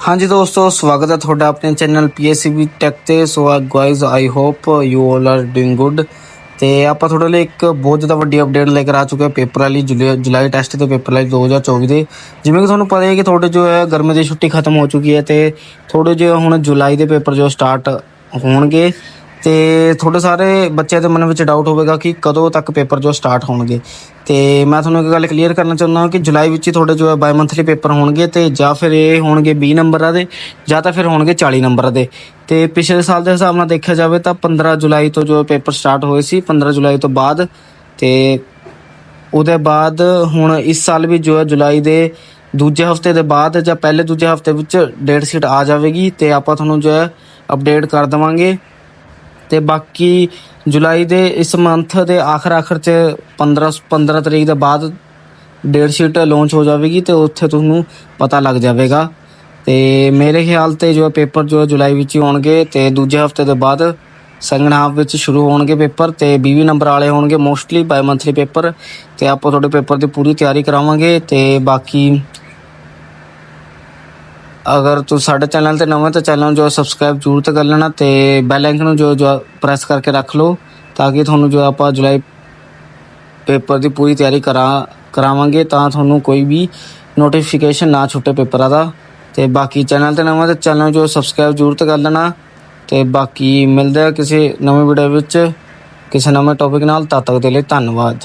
ਹਾਂਜੀ ਦੋਸਤੋ, ਸਵਾਗਤ ਹੈ ਤੁਹਾਡਾ ਆਪਣੇ ਚੈਨਲ PSCB ਟੈਕ ਤੇ। So guys I hope you all are doing good ਤੇ ਆਪਾਂ ਤੁਹਾਡੇ ਲਈ ਇੱਕ ਬਹੁਤ ਜ਼ਿਆਦਾ ਵੱਡੀ ਅਪਡੇਟ ਲੈ ਕੇ ਆ ਚੁੱਕੇ ਹਾਂ ਪੇਪਰ ਵਾਲੀ ਜੁਲਾਈ ਜੁਲਾਈ ਟੈਸਟ ਤੇ ਪੇਪਰ ਵਾਲੀ 2024 ਦੇ। ਜਿਵੇਂ ਕਿ ਤੁਹਾਨੂੰ ਪਤਾ ਹੈ ਕਿ ਤੁਹਾਡੇ ਜੋ ਹੈ ਗਰਮੀ ਦੀ ਛੁੱਟੀ ਖਤਮ ਹੋ ਚੁੱਕੀ ਹੈ ਤੇ ਥੋੜੇ ਜਿਹਾ ਹੁਣ ਜੁਲਾਈ ਦੇ ਪੇਪਰ ਜੋ ਸਟਾਰਟ ਹੋਣਗੇ। ਤੇ ਤੁਹਾਡੇ ਸਾਰੇ ਬੱਚਿਆਂ ਦੇ ਮਨ ਵਿੱਚ ਡਾਊਟ ਹੋਵੇਗਾ ਕਿ ਕਦੋਂ ਤੱਕ ਪੇਪਰ ਜੋ ਸਟਾਰਟ ਹੋਣਗੇ। ਤੇ ਮੈਂ ਤੁਹਾਨੂੰ ਇੱਕ ਗੱਲ ਕਲੀਅਰ ਕਰਨਾ ਚਾਹੁੰਦਾ ਹਾਂ ਕਿ ਜੁਲਾਈ ਵਿੱਚ ਹੀ ਤੁਹਾਡੇ ਜੋ ਹੈ ਬਾਈ ਮੰਥਲੀ ਪੇਪਰ ਹੋਣਗੇ ਤੇ ਜਾਂ ਫਿਰ ਇਹ ਹੋਣਗੇ 20 ਨੰਬਰਾਂ ਦੇ, ਜਾਂ ਤਾਂ ਫਿਰ ਹੋਣਗੇ 40 ਨੰਬਰਾਂ ਦੇ। ਤੇ ਪਿਛਲੇ ਸਾਲ ਦੇ ਹਿਸਾਬ ਨਾਲ ਦੇਖਿਆ ਜਾਵੇ ਤਾਂ 15 ਜੁਲਾਈ ਤੋਂ ਜੋ ਪੇਪਰ ਸਟਾਰਟ ਹੋਏ ਸੀ 15 ਜੁਲਾਈ ਤੋਂ ਬਾਅਦ ਤੇ ਉਹਦੇ ਬਾਅਦ ਹੁਣ ਇਸ ਸਾਲ ਵੀ ਜੋ ਹੈ ਜੁਲਾਈ ਦੇ ਦੂਜੇ ਹਫ਼ਤੇ ਦੇ ਬਾਅਦ ਜਾਂ ਪਹਿਲੇ ਦੂਜੇ ਹਫ਼ਤੇ ਵਿੱਚ ਡੇਟ ਸ਼ੀਟ ਆ ਜਾਵੇਗੀ ਤੇ ਆਪਾਂ ਤੁਹਾਨੂੰ ਜੋ ਹੈ ਅਪਡੇਟ ਕਰ ਦਵਾਂਗੇ। ਤੇ ਬਾਕੀ ਜੁਲਾਈ ਦੇ ਇਸ ਮੰਥ ਦੇ ਆਖਰ ਆਖਰ ਚ 15 15 ਤਰੀਕ ਦੇ ਬਾਅਦ ਡੇਟ ਸ਼ੀਟ ਲਾਂਚ ਹੋ ਜਾਵੇਗੀ ਤੇ ਉੱਥੇ ਤੁਹਾਨੂੰ ਪਤਾ ਲੱਗ ਜਾਵੇਗਾ। ਤੇ ਮੇਰੇ ਖਿਆਲ ਤੇ ਜੋ ਪੇਪਰ ਜੋ ਹੈ ਜੁਲਾਈ ਵਿੱਚ ਹੀ ਹੋਣਗੇ ਤੇ ਦੂਜੇ ਹਫ਼ਤੇ ਦੇ ਬਾਅਦ ਸੈਕੰਡ ਹਾਫ ਵਿੱਚ ਸ਼ੁਰੂ ਹੋਣਗੇ ਪੇਪਰ ਤੇ 20 ਨੰਬਰ ਵਾਲੇ ਹੋਣਗੇ ਮੋਸਟਲੀ ਬਾਈ ਮੰਥਲੀ ਪੇਪਰ ਤੇ ਆਪਾਂ ਤੁਹਾਡੇ ਪੇਪਰ ਦੀ ਪੂਰੀ ਤਿਆਰੀ ਕਰਾਵਾਂਗੇ ਤੇ ਬਾਕੀ ਅਗਰ ਤੁਸੀਂ ਸਾਡੇ ਚੈਨਲ ਤੇ ਨਵੇਂ ਤਾਂ ਚੈਨਲ ਨੂੰ ਜੋ ਸਬਸਕ੍ਰਾਈਬ ਜ਼ਰੂਰ ਤੇ ਕਰ ਲੈਣਾ ਤੇ ਬੈਲ ਆਈਕਨ ਨੂੰ ਜੋ ਜੋ ਪ੍ਰੈਸ ਕਰਕੇ ਰੱਖ ਲਓ ਤਾਂ ਕਿ ਤੁਹਾਨੂੰ ਜੋ ਆਪਾਂ ਜੁਲਾਈ ਪੇਪਰ ਦੀ ਪੂਰੀ ਤਿਆਰੀ ਕਰਾ, ਕਰਾਵਾਂਗੇ ਤਾਂ ਤੁਹਾਨੂੰ ਕੋਈ ਵੀ ਨੋਟੀਫਿਕੇਸ਼ਨ ਨਾ ਛੁੱਟੇ ਪੇਪਰਾਂ ਦਾ। ਤੇ ਬਾਕੀ ਚੈਨਲ ਤੇ ਨਵਾਂ ਤਾਂ ਚੈਨਲ ਨੂੰ ਜੋ ਸਬਸਕ੍ਰਾਈਬ ਜ਼ਰੂਰ ਤੇ ਕਰ ਲੈਣਾ। ਤੇ ਬਾਕੀ ਮਿਲਦੇ ਆ ਕਿਸੇ ਨਵੇਂ ਵੀਡੀਓ ਵਿੱਚ, ਕਿਸੇ ਨਵੇਂ ਟੌਪਿਕ ਨਾਲ, ਤਦ ਤੱਕ ਦੇ ਲਈ ਧੰਨਵਾਦ।